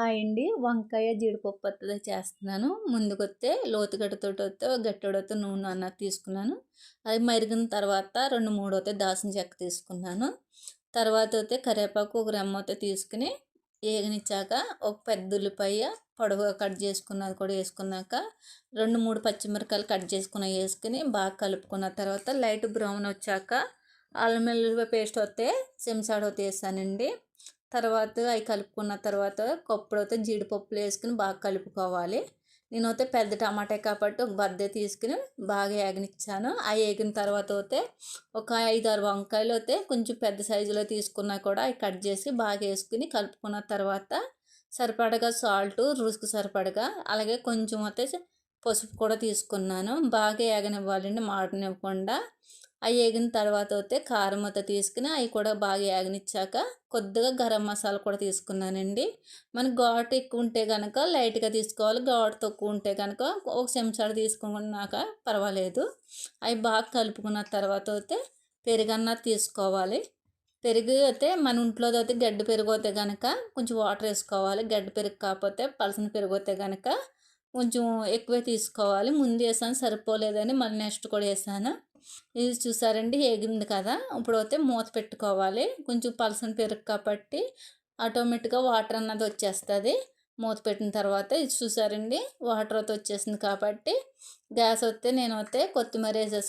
Hi అండి వంకాయ జీడిపప్పు అత్తది చేస్తున్నాను. ముందుకొస్తే లోతుగడ్డతోటి వస్తే గట్టెడతో నూనె అన్నది తీసుకున్నాను. అది మరిగిన తర్వాత రెండు మూడు అయితే దాసిన చెక్క తీసుకున్నాను. తర్వాత అయితే కరివేపాకు ఒక రెమ్మ అయితే తీసుకుని వేగనిచ్చాక ఒక పెద్ద ఉల్లిపాయ పొడవుగా కట్ చేసుకున్నది కూడా వేసుకున్నాక రెండు మూడు పచ్చిమిరకాయలు కట్ చేసుకున్న వేసుకుని బాగా కలుపుకున్న తర్వాత లైట్ బ్రౌన్ వచ్చాక అల్లం వెల్లుల్లి పేస్ట్ వస్తే సిమ్సాడ్ వేసానండి తర్వాత అవి కలుపుకున్న తర్వాత కొప్పుడైతే జీడిపప్పులు వేసుకుని బాగా కలుపుకోవాలి. నేనైతే పెద్ద టమాటా కాబట్టి ఒక బద్దె తీసుకుని బాగా ఏగనిచ్చాను. ఆ ఏగిన తర్వాత అయితే ఒక ఐదు ఆరు వంకాయలు అయితే కొంచెం పెద్ద సైజులో తీసుకున్నా కూడా అవి కట్ చేసి బాగా వేసుకుని కలుపుకున్న తర్వాత సరిపడగా సాల్ట్ రుసుకు సరిపడగా అలాగే కొంచెం అయితే పసుపు కూడా తీసుకున్నాను. బాగా ఏగనివ్వాలండి మాడనివ్వకుండా. అవి వేగిన తర్వాత అయితే కారం అంతా తీసుకుని అవి కూడా బాగా వేగనిచ్చాక కొద్దిగా గరం మసాలా కూడా తీసుకున్నానండి. మనకి ఘాటు ఎక్కువ ఉంటే కనుక లైట్గా తీసుకోవాలి. ఘాటు తక్కువ ఉంటే కనుక ఒక చెంచాడు తీసుకున్నాక పర్వాలేదు. అవి బాగా కలుపుకున్న తర్వాత అయితే పెరుగన్న తీసుకోవాలి. పెరుగు అయితే మన ఇంట్లో అయితే గడ్డి పెరుగు అయితే కనుక కొంచెం వాటర్ వేసుకోవాలి. గడ్డి పెరుగు కాకపోతే పలసన పెరుగు అయితే కనుక కొంచెం ఎక్కువే తీసుకోవాలి. ముందు వేసాను సరిపోలేదని మళ్ళీ నెక్స్ట్ కూడా వేసాను. ఇది చూసారండి ఏగింది కదా? ఇప్పుడు అయితే మూత పెట్టుకోవాలి. కొంచెం పలసన పెరుగు కాబట్టి ఆటోమేటిక్గా వాటర్ అన్నది వచ్చేస్తుంది. మూత పెట్టిన తర్వాత ఇది చూసారండి? వాటర్ అయితే వచ్చేసింది కాబట్టి గ్యాస్ వస్తే నేను అయితే కొత్తిమీర వేసేసి